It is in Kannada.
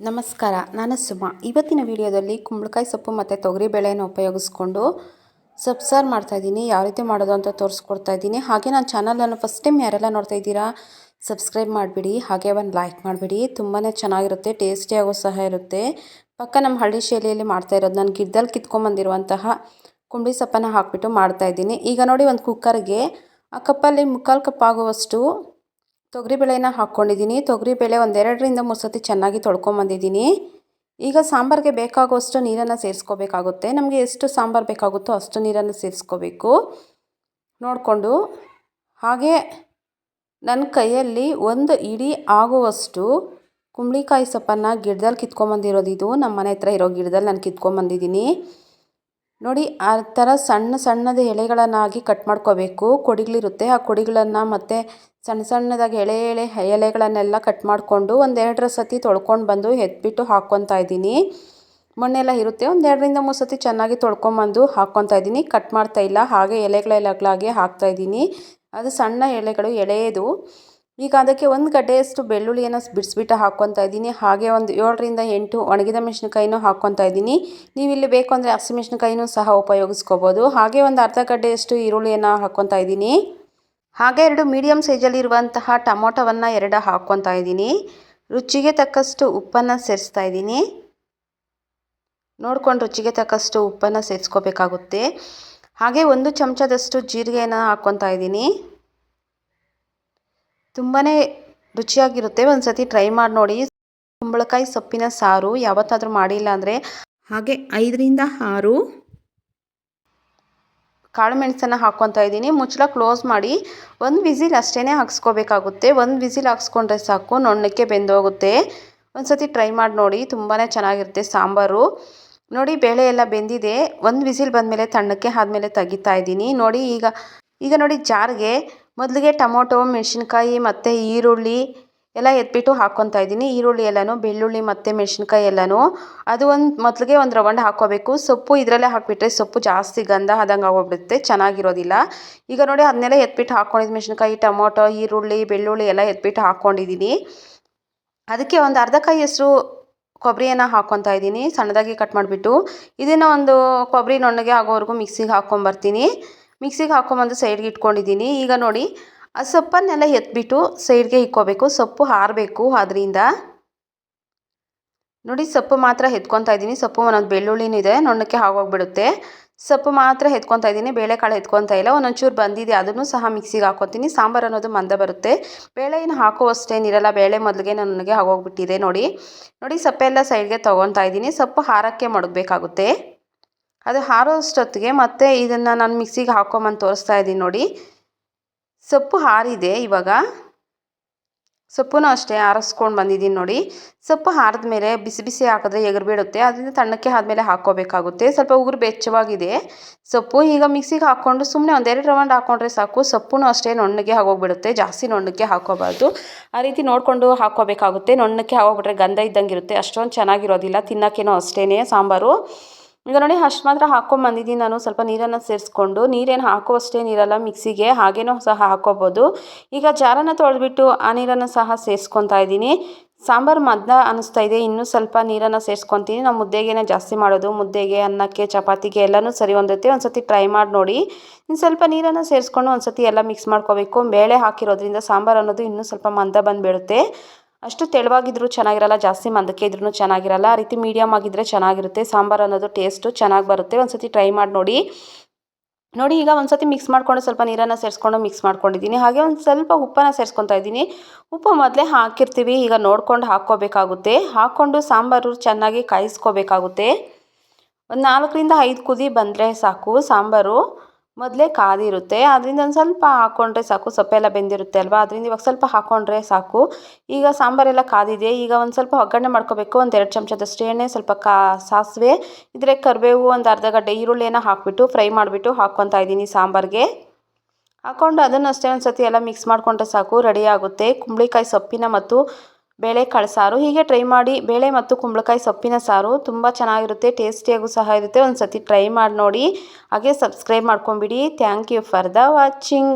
ನಮಸ್ಕಾರ, ನಾನು ಸುಮಾ. ಇವತ್ತಿನ ವಿಡಿಯೋದಲ್ಲಿ ಕುಂಬಳಕಾಯಿ ಸೊಪ್ಪು ಮತ್ತು ತೊಗರಿಬೇಳೆಯನ್ನು ಉಪಯೋಗಿಸ್ಕೊಂಡು ಸೊಪ್ಸಾರ್ ಸಾರು ಮಾಡ್ತಾಯಿದ್ದೀನಿ ಯಾವ ರೀತಿ ಮಾಡೋದು ಅಂತ ತೋರಿಸ್ಕೊಡ್ತಾ ಇದ್ದೀನಿ. ಹಾಗೆ ನಾನು ಚಾನಲನ್ನು ಫಸ್ಟ್ ಟೈಮ್ ಯಾರೆಲ್ಲ ನೋಡ್ತಾ ಇದ್ದೀರಾ ಸಬ್ಸ್ಕ್ರೈಬ್ ಮಾಡಿಬಿಡಿ. ಹಾಗೆ ಒಂದು ಲೈಕ್ ಮಾಡಿಬಿಡಿ. ತುಂಬಾ ಚೆನ್ನಾಗಿರುತ್ತೆ ಟೇಸ್ಟಿಯಾಗೂ ಸಹ ಇರುತ್ತೆ. ಪಕ್ಕ ನಮ್ಮ ಹಳ್ಳಿ ಶೈಲಿಯಲ್ಲಿ ಮಾಡ್ತಾ ಇರೋದು, ನಾನು ಗಿಡದಲ್ಲಿ ಕಿತ್ಕೊಂಡ್ಬಂದಿರುವಂತಹ ಕುಂಬಳಿ ಸೊಪ್ಪನ್ನು ಹಾಕಿಬಿಟ್ಟು ಮಾಡ್ತಾಯಿದ್ದೀನಿ ಈಗ ನೋಡಿ ಒಂದು ಕುಕ್ಕರ್ಗೆ ಆ ಕಪ್ಪಲ್ಲಿ ಮುಕ್ಕಾಲು ಕಪ್ ಆಗುವಷ್ಟು ತೊಗರಿಬೇಳೆನ ಹಾಕ್ಕೊಂಡಿದ್ದೀನಿ ತೊಗರಿಬೇಳೆ ಒಂದೆರಡರಿಂದ ಮೂರು ಸತಿ ಚೆನ್ನಾಗಿ ತೊಳ್ಕೊಂಬಂದಿದ್ದೀನಿ ಈಗ ಸಾಂಬಾರಿಗೆ ಬೇಕಾಗುವಷ್ಟು ನೀರನ್ನು ಸೇರಿಸ್ಕೋಬೇಕಾಗುತ್ತೆ. ನಮಗೆ ಎಷ್ಟು ಸಾಂಬಾರು ಬೇಕಾಗುತ್ತೋ ಅಷ್ಟು ನೀರನ್ನು ಸೇರಿಸ್ಕೋಬೇಕು. ನೋಡಿಕೊಂಡು, ಹಾಗೆ ನನ್ನ ಕೈಯಲ್ಲಿ ಒಂದು ಇಡೀ ಆಗುವಷ್ಟು ಕುಂಬಳಿಕಾಯಿ ಸೊಪ್ಪನ್ನು ಗಿಡದಲ್ಲಿ ಕಿತ್ಕೊಂಬಂದಿರೋದು ಇದು. ನಮ್ಮ ಮನೆ ಹತ್ರ ಇರೋ ಗಿಡದಲ್ಲಿ ನಾನು ಕಿತ್ಕೊಂಬಂದಿದ್ದೀನಿ ನೋಡಿ, ಆ ಥರ ಸಣ್ಣ ಸಣ್ಣದ ಎಳೆಗಳನ್ನಾಗಿ ಕಟ್ ಮಾಡ್ಕೋಬೇಕು. ಕೊಡಿಗಳಿರುತ್ತೆ. ಆ ಕೊಡಿಗಳನ್ನು ಮತ್ತು ಸಣ್ಣ ಸಣ್ಣದಾಗಿ ಎಳೆ ಎಳೆ, ಎಲೆಗಳನ್ನೆಲ್ಲ ಕಟ್ ಮಾಡಿಕೊಂಡು ಒಂದೆರಡರ ಸತಿ ತೊಳ್ಕೊಂಡು ಬಂದು ಎತ್ಬಿಟ್ಟು ಹಾಕ್ಕೊತಾ ಇದ್ದೀನಿ. ಮಣ್ಣೆಲ್ಲ ಇರುತ್ತೆ. ಒಂದೆರಡರಿಂದ ಮೂರು ಸತಿ ಚೆನ್ನಾಗಿ ತೊಳ್ಕೊಂಬಂದು ಹಾಕ್ಕೊತಾ ಇದ್ದೀನಿ. ಕಟ್ ಮಾಡ್ತಾ ಇಲ್ಲ. ಹಾಗೆ ಎಲೆಗಳೆಲ್ಲಗಳಾಗಿ ಹಾಕ್ತಾ ಇದ್ದೀನಿ. ಅದು ಸಣ್ಣ ಎಲೆಗಳು ಎಳೆಯದು. ಈಗ ಅದಕ್ಕೆ ಒಂದು ಗಡ್ಡೆಯಷ್ಟು ಬೆಳ್ಳುಳ್ಳಿಯನ್ನು ಬಿಡಿಸ್ಬಿಟ್ಟು ಹಾಕ್ಕೊತಾ ಇದ್ದೀನಿ. ಹಾಗೆ ಒಂದು ಏಳರಿಂದ ಎಂಟು ಒಣಗಿದ ಮೆಣಸಿನ್ಕಾಯಿನೂ ಹಾಕ್ಕೊತಾ ಇದ್ದೀನಿ. ನೀವು ಇಲ್ಲಿ ಬೇಕು ಅಂದರೆ ಹಸಿಮೆಣ್ಸಿನ್ಕಾಯಿನೂ ಸಹ ಉಪಯೋಗಿಸ್ಕೋಬೋದು. ಹಾಗೆ ಒಂದು ಅರ್ಧ ಗಡ್ಡೆಯಷ್ಟು ಈರುಳ್ಳಿಯನ್ನು ಹಾಕ್ಕೊತಾ ಇದ್ದೀನಿ. ಹಾಗೆ ಎರಡು ಮೀಡಿಯಮ್ ಸೈಜಲ್ಲಿರುವಂತಹ ಟೊಮೊಟೊವನ್ನು ಎರಡು ಹಾಕ್ಕೊತಾ ಇದ್ದೀನಿ. ರುಚಿಗೆ ತಕ್ಕಷ್ಟು ಉಪ್ಪನ್ನು ಸೇರಿಸ್ತಾ ಇದ್ದೀನಿ. ನೋಡ್ಕೊಂಡು ರುಚಿಗೆ ತಕ್ಕಷ್ಟು ಉಪ್ಪನ್ನು ಸೇರಿಸ್ಕೋಬೇಕಾಗುತ್ತೆ. ಹಾಗೆ ಒಂದು ಚಮಚದಷ್ಟು ಜೀರಿಗೆಯನ್ನು ಹಾಕ್ಕೊತಾ ಇದ್ದೀನಿ. ತುಂಬಾ ರುಚಿಯಾಗಿರುತ್ತೆ. ಒಂದು ಸತಿ ಟ್ರೈ ಮಾಡಿ ನೋಡಿ. ಕುಂಬಳಕಾಯಿ ಸೊಪ್ಪಿನ ಸಾರು ಯಾವತ್ತಾದರೂ ಮಾಡಿಲ್ಲ ಅಂದರೆ ಹಾಗೆ ಐದರಿಂದ ಆರು ಕಾಳು ಮೆಣಸನ್ನು ಹಾಕ್ಕೊತಾ ಇದ್ದೀನಿ. ಮುಚ್ಚಳ ಕ್ಲೋಸ್ ಮಾಡಿ ಒಂದು ವಿಸಿಲ್ ಅಷ್ಟೇ ಹಾಕ್ಸ್ಕೋಬೇಕಾಗುತ್ತೆ. ಒಂದು ವಿಸಿಲ್ ಹಾಕ್ಸ್ಕೊಂಡ್ರೆ ಸಾಕು ನೊಣ್ಣಕ್ಕೆ ಬೆಂದೋಗುತ್ತೆ. ಒಂದು ಸತಿ ಟ್ರೈ ಮಾಡಿ ನೋಡಿ. ತುಂಬಾ ಚೆನ್ನಾಗಿರುತ್ತೆ ಸಾಂಬಾರು. ನೋಡಿ ಬೇಳೆ ಎಲ್ಲ ಬೆಂದಿದೆ. ಒಂದು ವಿಸಿಲ್ ಬಂದಮೇಲೆ ತಣ್ಣಕ್ಕೆ ಆದಮೇಲೆ ತೆಗಿತಾ ಇದ್ದೀನಿ. ನೋಡಿ ಈಗ ಈಗ ನೋಡಿ ಜಾರ್ಗೆ ಮೊದಲಿಗೆ ಟೊಮೊಟೊ, ಮೆಣಸಿನ್ಕಾಯಿ ಮತ್ತು ಈರುಳ್ಳಿ ಎಲ್ಲ ಎತ್ಬಿಟ್ಟು ಹಾಕ್ಕೊತಾ ಇದ್ದೀನಿ. ಈರುಳ್ಳಿ ಎಲ್ಲನೂ, ಬೆಳ್ಳುಳ್ಳಿ ಮತ್ತು ಮೆಣಸಿನ್ಕಾಯಿ ಎಲ್ಲನೂ. ಅದು ಒಂದು, ಮೊದಲಿಗೆ ಒಂದು ರೌಂಡ್ ಹಾಕ್ಕೋಬೇಕು. ಸೊಪ್ಪು ಇದರಲ್ಲೇ ಹಾಕಿಬಿಟ್ರೆ ಸೊಪ್ಪು ಜಾಸ್ತಿ ಗಂಧ ಆದಂಗೆ ಆಗೋಗ್ಬಿಡುತ್ತೆ, ಚೆನ್ನಾಗಿರೋದಿಲ್ಲ. ಈಗ ನೋಡಿ ಅದನ್ನೆಲ್ಲ ಎತ್ಬಿಟ್ಟು ಹಾಕ್ಕೊಂಡಿದ್ದು ಮೆಣಸಿನ್ಕಾಯಿ, ಟೊಮೊಟೊ, ಈರುಳ್ಳಿ, ಬೆಳ್ಳುಳ್ಳಿ ಎಲ್ಲ ಎತ್ಬಿಟ್ಟು ಹಾಕ್ಕೊಂಡಿದ್ದೀನಿ ಅದಕ್ಕೆ ಒಂದು ಅರ್ಧ ಕೈ ಹೆಸರು ಕೊಬ್ಬರಿಯನ್ನು ಹಾಕ್ಕೊತಾ ಇದ್ದೀನಿ, ಸಣ್ಣದಾಗಿ ಕಟ್ ಮಾಡಿಬಿಟ್ಟು. ಇದನ್ನು ಒಂದು ಕೊಬ್ಬರಿ ನುಣ್ಣಗೆ ಆಗೋವರೆಗೂ ಮಿಕ್ಸಿಗೆ ಹಾಕ್ಕೊಂಬರ್ತೀನಿ. ಮಿಕ್ಸಿಗೆ ಹಾಕೊಂಬಂದು ಸೈಡ್ಗೆ ಇಟ್ಕೊಂಡಿದ್ದೀನಿ. ಈಗ ನೋಡಿ, ಆ ಸೊಪ್ಪನ್ನೆಲ್ಲ ಎತ್ಬಿಟ್ಟು ಸೈಡ್ಗೆ ಇಕ್ಕೋಬೇಕು. ಸೊಪ್ಪು ಹಾರಬೇಕು ಅದರಿಂದ ನೋಡಿ, ಸೊಪ್ಪು ಮಾತ್ರ ಎತ್ಕೊತಾ ಇದ್ದೀನಿ. ಸೊಪ್ಪು ಒಂದೊಂದು ಬೆಳ್ಳುಳ್ಳಿನೂ ಇದೆ ನೊಣ್ಣಕ್ಕೆ ಆಗೋಗ್ಬಿಡುತ್ತೆ ಸೊಪ್ಪು ಮಾತ್ರ ಎತ್ಕೊತಾ ಇದ್ದೀನಿ. ಬೇಳೆಕಾಳು ಎತ್ಕೊತಾ ಇಲ್ಲ. ಒಂದೊಂಚೂರು ಬಂದಿದೆ, ಅದನ್ನು ಸಹ ಮಿಕ್ಸಿಗೆ ಹಾಕ್ಕೊತೀನಿ ಸಾಂಬಾರು ಅನ್ನೋದು ಮಂದ ಬರುತ್ತೆ. ಬೇಳೆ ಏನು ಹಾಕುವಷ್ಟೇನಿರಲ್ಲ ಬೇಳೆ ಮೊದಲಿಗೆ ನನಗೆ ಆಗೋಗ್ಬಿಟ್ಟಿದೆ ನೋಡಿ. ನೋಡಿ, ಸೊಪ್ಪೆಲ್ಲ ಸೈಡ್ಗೆ ತೊಗೊತಾ ಇದ್ದೀನಿ. ಸೊಪ್ಪು ಹಾರಕ್ಕೆ ಮಡಗಬೇಕಾಗುತ್ತೆ. ಅದು ಹಾರೋಷ್ಟೊತ್ತಿಗೆ ಮತ್ತೆ ಇದನ್ನು ನಾನು ಮಿಕ್ಸಿಗೆ ಹಾಕೊಂಬಂದು ತೋರಿಸ್ತಾ ಇದ್ದೀನಿ ನೋಡಿ. ಸೊಪ್ಪು ಹಾರಿದೆ ಇವಾಗ. ಸೊಪ್ಪು ಅಷ್ಟೇ ಆರಿಸ್ಕೊಂಡು ಬಂದಿದ್ದೀನಿ ನೋಡಿ. ಸೊಪ್ಪು ಹಾರಿದ ಮೇಲೆ ಬಿಸಿ ಬಿಸಿ ಹಾಕಿದ್ರೆ ಎಗರು ಬಿಡುತ್ತೆ ಅದರಿಂದ ತಣ್ಣಕ್ಕೆ ಆದಮೇಲೆ ಹಾಕ್ಕೋಬೇಕಾಗುತ್ತೆ. ಸ್ವಲ್ಪ ಉಗುರು ಬೆಚ್ಚವಾಗಿದೆ ಸೊಪ್ಪು. ಈಗ ಮಿಕ್ಸಿಗೆ ಹಾಕ್ಕೊಂಡು ಸುಮ್ಮನೆ ಒಂದೆರಡು ರೌಂಡ್ ಹಾಕ್ಕೊಂಡ್ರೆ ಸಾಕು. ಸೊಪ್ಪು ಅಷ್ಟೇ ನುಣ್ಣಗೆ ಆಗೋಗ್ಬಿಡುತ್ತೆ ಜಾಸ್ತಿ ನೊಣ್ಣಕ್ಕೆ ಹಾಕೋಬಾರ್ದು ಆ ರೀತಿ ನೋಡಿಕೊಂಡು ಹಾಕೋಬೇಕಾಗುತ್ತೆ ನೊಣ್ಣಕ್ಕೆ ಆಗೋಗ್ಬಿಟ್ರೆ ಗಂಧ ಇದ್ದಂಗೆ ಇರುತ್ತೆ. ಅಷ್ಟೊಂದು ಚೆನ್ನಾಗಿರೋದಿಲ್ಲ. ತಿನ್ನೋಕ್ಕೇನೋ ಅಷ್ಟೇ ಸಾಂಬಾರು. ಈಗ ನೋಡಿ, ಅಷ್ಟು ಮಾತ್ರ ಹಾಕ್ಕೊಂಬಂದಿದ್ದೀನಿ ನಾನು. ಸ್ವಲ್ಪ ನೀರನ್ನು ಸೇರಿಸ್ಕೊಂಡು, ನೀರೇನು ಹಾಕುವಷ್ಟೇ ನೀರಲ್ಲ ಮಿಕ್ಸಿಗೆ, ಹಾಗೇನೂ ಸಹ ಹಾಕ್ಕೋಬೋದು ಈಗ ಜಾರನ್ನು ತೊಳೆದ್ಬಿಟ್ಟು ಆ ನೀರನ್ನು ಸಹ ಸೇರಿಸ್ಕೊತಾ ಇದ್ದೀನಿ. ಸಾಂಬಾರು ಮದ್ದ ಅನ್ನಿಸ್ತಾ ಇದೆ. ಇನ್ನೂ ಸ್ವಲ್ಪ ನೀರನ್ನು ಸೇರಿಸ್ಕೊತೀನಿ. ನಾವು ಮುದ್ದೆಗೇನೆ ಜಾಸ್ತಿ ಮಾಡೋದು, ಮುದ್ದೆಗೆ, ಅನ್ನಕ್ಕೆ, ಚಪಾತಿಗೆ ಎಲ್ಲನೂ ಸರಿ ಹೊಂದುತ್ತೆ ಒಂದು ಸತಿ ಟ್ರೈ ಮಾಡಿ ನೋಡಿ. ಇನ್ನು ಸ್ವಲ್ಪ ನೀರನ್ನು ಸೇರಿಸ್ಕೊಂಡು ಒಂದು ಸತಿ ಎಲ್ಲ ಮಿಕ್ಸ್ ಮಾಡ್ಕೋಬೇಕು. ಬೇಳೆ ಹಾಕಿರೋದ್ರಿಂದ ಸಾಂಬಾರು ಅನ್ನೋದು ಇನ್ನೂ ಸ್ವಲ್ಪ ಮಂದ ಬಂದುಬಿಡುತ್ತೆ. ಅಷ್ಟು ತೆಳುವಾಗಿದ್ರು ಚೆನ್ನಾಗಿರಲ್ಲ, ಜಾಸ್ತಿ ಮಂದಕ್ಕೆ ಇದ್ರೂ ಚೆನ್ನಾಗಿರಲ್ಲ. ಆ ರೀತಿ ಮೀಡಿಯಮ್ ಆಗಿದ್ದರೆ ಚೆನ್ನಾಗಿರುತ್ತೆ. ಸಾಂಬಾರು ಅನ್ನೋದು ಟೇಸ್ಟು ಚೆನ್ನಾಗಿ ಬರುತ್ತೆ. ಒಂದು ಸತಿ ಟ್ರೈ ಮಾಡಿ ನೋಡಿ. ನೋಡಿ, ಈಗ ಒಂದು ಸತಿ ಮಿಕ್ಸ್ ಮಾಡಿಕೊಂಡು ಸ್ವಲ್ಪ ನೀರನ್ನು ಸೇರಿಸ್ಕೊಂಡು ಮಿಕ್ಸ್ ಮಾಡ್ಕೊಂಡಿದ್ದೀನಿ. ಹಾಗೆ ಒಂದು ಸ್ವಲ್ಪ ಉಪ್ಪನ್ನು ಸೇರಿಸ್ಕೊತಾ ಇದ್ದೀನಿ. ಉಪ್ಪು ಮೊದಲೇ ಹಾಕಿರ್ತೀವಿ. ಈಗ ನೋಡ್ಕೊಂಡು ಹಾಕ್ಕೋಬೇಕಾಗುತ್ತೆ. ಹಾಕ್ಕೊಂಡು ಸಾಂಬಾರು ಚೆನ್ನಾಗಿ ಕಾಯಿಸ್ಕೋಬೇಕಾಗುತ್ತೆ. ಒಂದು ನಾಲ್ಕರಿಂದ ಐದು ಕುದಿ ಬಂದರೆ ಸಾಕು ಸಾಂಬಾರು. ಮೊದಲೇ ಕಾದಿರುತ್ತೆ. ಅದರಿಂದ ಒಂದು ಸ್ವಲ್ಪ ಹಾಕ್ಕೊಂಡ್ರೆ ಸಾಕು. ಸೊಪ್ಪೆಲ್ಲ ಬೆಂದಿರುತ್ತೆ ಅಲ್ವಾ? ಅದರಿಂದ ಇವಾಗ ಸ್ವಲ್ಪ ಹಾಕ್ಕೊಂಡ್ರೆ ಸಾಕು. ಈಗ ಸಾಂಬಾರೆಲ್ಲ ಕಾದಿದೆ ಈಗ ಒಂದು ಸ್ವಲ್ಪ ಒಗ್ಗರಣೆ ಮಾಡ್ಕೋಬೇಕು. ಒಂದು ಎರಡು ಚಮಚದಷ್ಟು ಎಣ್ಣೆ, ಸ್ವಲ್ಪ ಕಾ, ಸಾಸಿವೆ, ಇದ್ರೆ ಕರಿಬೇವು, ಒಂದು ಅರ್ಧ ಗಡ್ಡೆ ಈರುಳ್ಳಿಯನ್ನು ಹಾಕಿಬಿಟ್ಟು ಫ್ರೈ ಮಾಡಿಬಿಟ್ಟು ಹಾಕ್ಕೊತಾ ಇದ್ದೀನಿ ಸಾಂಬಾರಿಗೆ. ಹಾಕ್ಕೊಂಡು ಅದನ್ನು ಅಷ್ಟೇ ಒಂದು ಸತಿ ಎಲ್ಲ ಮಿಕ್ಸ್ ಮಾಡಿಕೊಂಡ್ರೆ ಸಾಕು. ರೆಡಿ ಆಗುತ್ತೆ. ಕುಂಬಳಿಕಾಯಿ ಸೊಪ್ಪಿನ ಮತ್ತು ಬೇಳೆಕಾಳು ಸಾರು. ಹೀಗೆ ಟ್ರೈ ಮಾಡಿ ಬೇಳೆ ಮತ್ತು ಕುಂಬಳಕಾಯಿ ಸೊಪ್ಪಿನ ಸಾರು ತುಂಬ ಚೆನ್ನಾಗಿರುತ್ತೆ ಟೇಸ್ಟಿಯಾಗೂ ಸಹ ಇರುತ್ತೆ. ಒಂದು ಸತಿ ಟ್ರೈ ಮಾಡಿ ನೋಡಿ. ಹಾಗೆ ಸಬ್ಸ್ಕ್ರೈಬ್ ಮಾಡ್ಕೊಂಬಿಡಿ. Thank you for the watching